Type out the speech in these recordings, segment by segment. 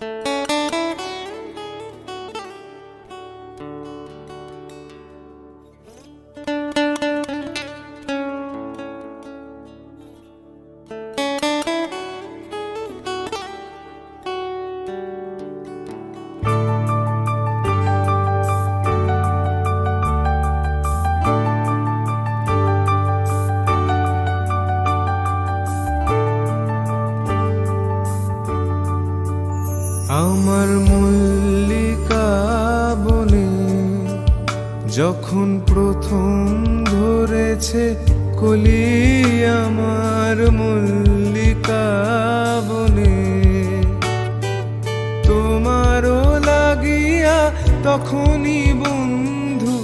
Bye. আমার মল্লিকা বনে যখন প্রথম ধরেছে কলি আমার মল্লিকা বনে, তোমারও লাগিয়া তখনই বন্ধু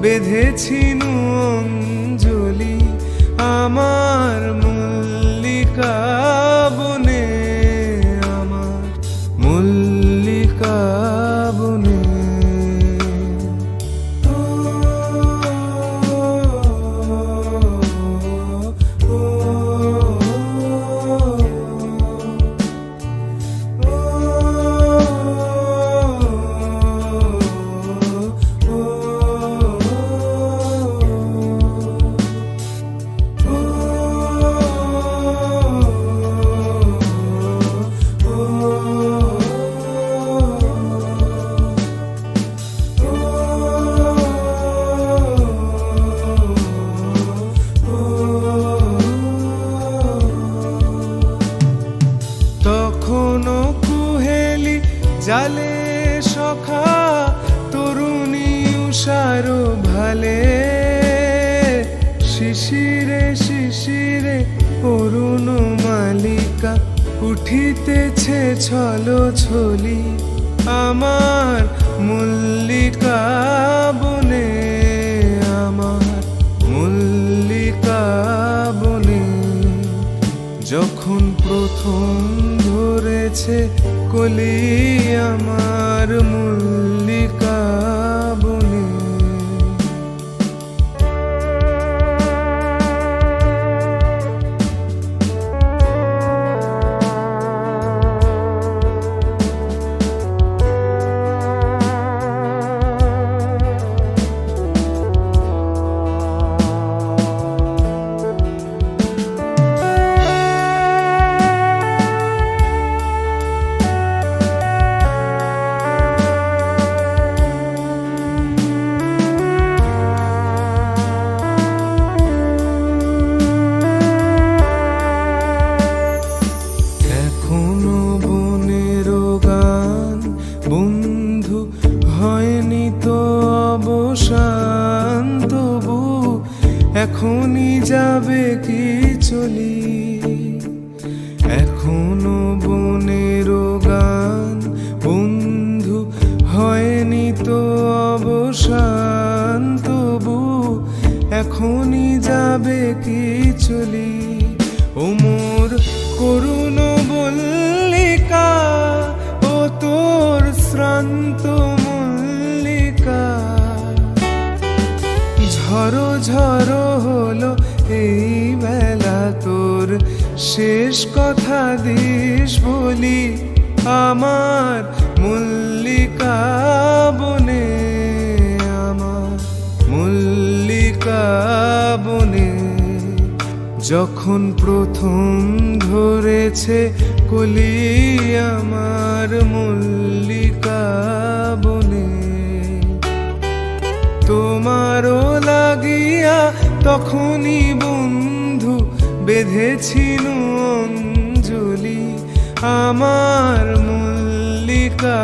বেঁধেছি নঞ্জলি আমার মল্লিকা মল্লিকা জালে সখা তরুণী উষারো ভালে। শিশিরে শিশিরে অরুণ মালিকা, উঠিতেছে ছলো ছলি আমার মল্লিকা বনে, আমার মল্লিকা বনে। যখন প্রথম ধরেছে কলি আমার মল্লিকা চলি। এখনও বনের গান বন্ধু হয়নি তো অবসান, তবু এখনই যাবে কি চলি? ওমর করুণ বল্লিকা ও তোর শ্রান্ত মল্লিকা। ঝড়ো ঝড়ো হলো এই বেলা তোর শেষ কথা দিস বলি আমার মল্লিকা বনে, আমার মল্লিকা বনে। যখন প্রথম ধরেছে কলি আমার মল্লিকা বেঁধেছিনু অঞ্জলি আমার মল্লিকা